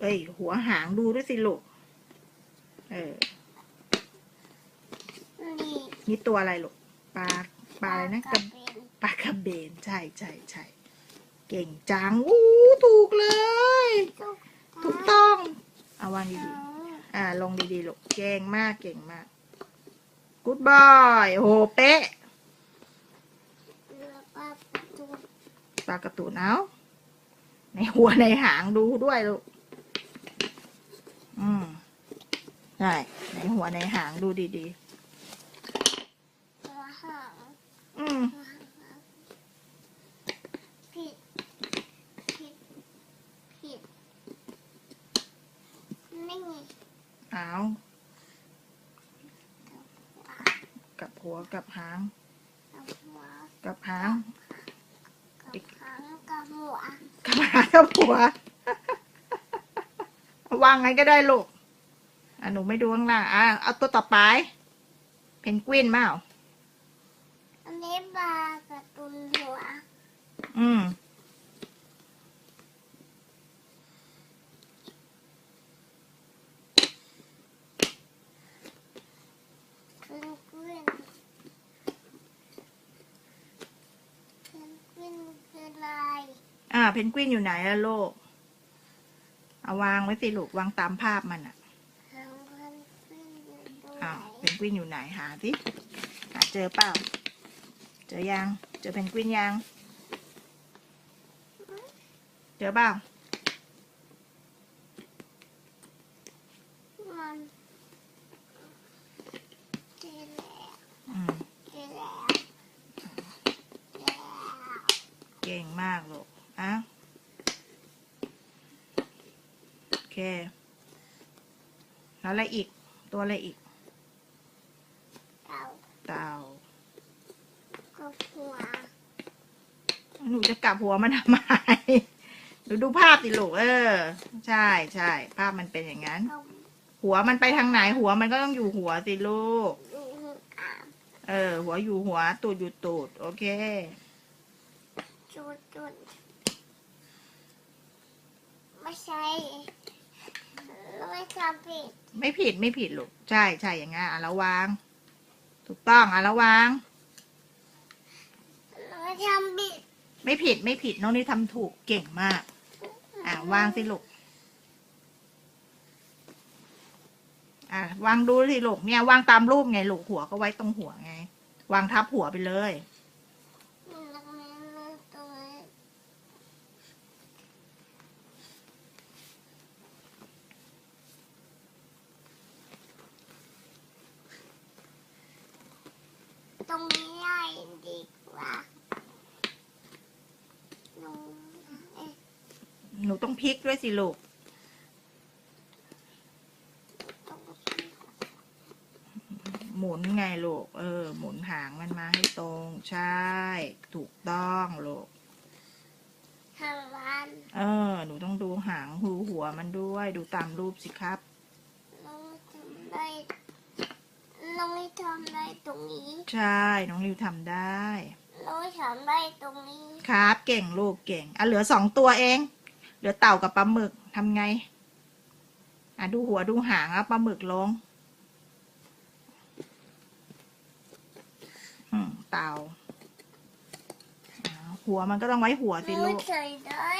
เอ้ย หัวหางดูด้วยสิลูก เออ นี่นี่ตัวอะไรลูก ปลา ปลาอะไรนะกระเป็นปลากระเบน ใช่ใช่ใช่ เก่งจัง อู้ ถูกเลยตุ๊กถูกต้อง เอาวางตาดีๆ อ่า ลงดีๆลูก เก่งมาก เก่งมาก กูดบอยโอ้โหเป๊ะเรือปลาประตูปลากระตูนเอาในหัวในหางดูด้วยลูก อืม ใช่ในหัวในหางดูดีเรือหางๆ อืม ผิด ผิด ผิดนี่ไงเอากับหัวกับหางกับหัวกับหางกับหางกับหัวกับหางกับหัว วางไงก็ได้ลูก อะหนูไม่ดูข้างล่างอะเอาตัวต่อไปเพนกวินมาเอาอันนี้ปลาการะตุนหัวอืมเพนกวินเพนกวินคืออะไรอ่าเพนกวินอยู่ไหนอะลูกเอาวางไว้สิลูกวางตามภาพมันอะ หางเพนกวิน อยู่ตรงไหนอ้าวเพนกวินอยู่ไหนหาสิหาเจอเปล่า เจอยัง เจอเพนกวินยัง เจอเปล่า มันเจอแล้วอืม เจอแล้วเจอแล้วเก่งมากลูกอะโอเค แล้วอะไรอีก ตัวอะไรอีก เต่า เต่า กับหัวหนูจะกลับหัวมันทำไมหนูดูภาพสิลูกเออ ใช่ใช่ภาพมันเป็นอย่างนั้น กับหัวมันไปทางไหนหัวมันก็ต้องอยู่หัวสิลูกดูอ่างเออ หัวอยู่หัวตูดอยู่ตูด โอเค จุดจุดไม่ใช่ไม่ทำผิดไม่ผิดไม่ผิดลูกใช่ใช่อย่างงั้นอะระวัง ถูกต้องอะระวัง ทำผิดไม่ผิดไม่ผิดน้องนี่ทำถูกเก่งมาก อะวางสิลูกอะวางดูสิลูกเนี่ยวางตามรูปไงลูกหัวก็ไว้ตรงหัวไง วางทับหัวไปเลยแล้วมันตรงนี้ตรงนี้ใหญ่ดีกว่าตรงเอ๊ะ หนูต้องพลิกด้วยสิลูกตรงนี้หมุนไงลูก เออ หมุนหางมันมาให้ตรง ใช่ ถูกต้องลูกทางบ้านเออ หนูต้องดูหางหูหัวมันด้วย ดูตามรูปสิครับน้องทำได้ น้องไม่ทำได้ตรงนี้ ใช่ น้องริวทำได้ น้องไม่ทำได้ตรงนี้ ครับ เก่งลูกเก่ง อะเหลือสองตัวเองเห ลือเต่ากับปลาหมึกทำไง อะดูหัวดูหางอะปลาหมึกลงอืมเต่าอ่า หัวมันก็ต้องไว้หัวสิน้ลูองกใส่ได้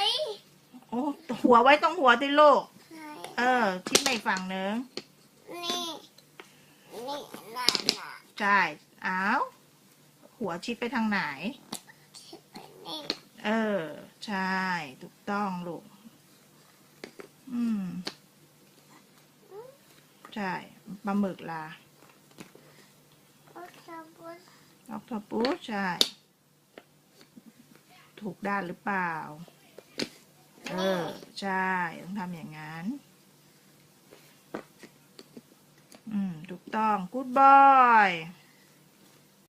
โอ้หัวไว้ตรงหัวสิลูกใช่เออชิดไปอีกฝั่งหนึงนี่นี่น่ะน่ะใช่อ้าวหัวชิดไปทางไหนคิดไปนี่เออ ใช่ ถูกต้องลูก อืม ใช่ปลาหมึกล่ะโอ้ชาบุสออกทอปูใช่ ถูกด้านหรือเปล่า เออ ใช่ ต้องทำอย่างนั้น อืม ถูกต้อง กูดบอยน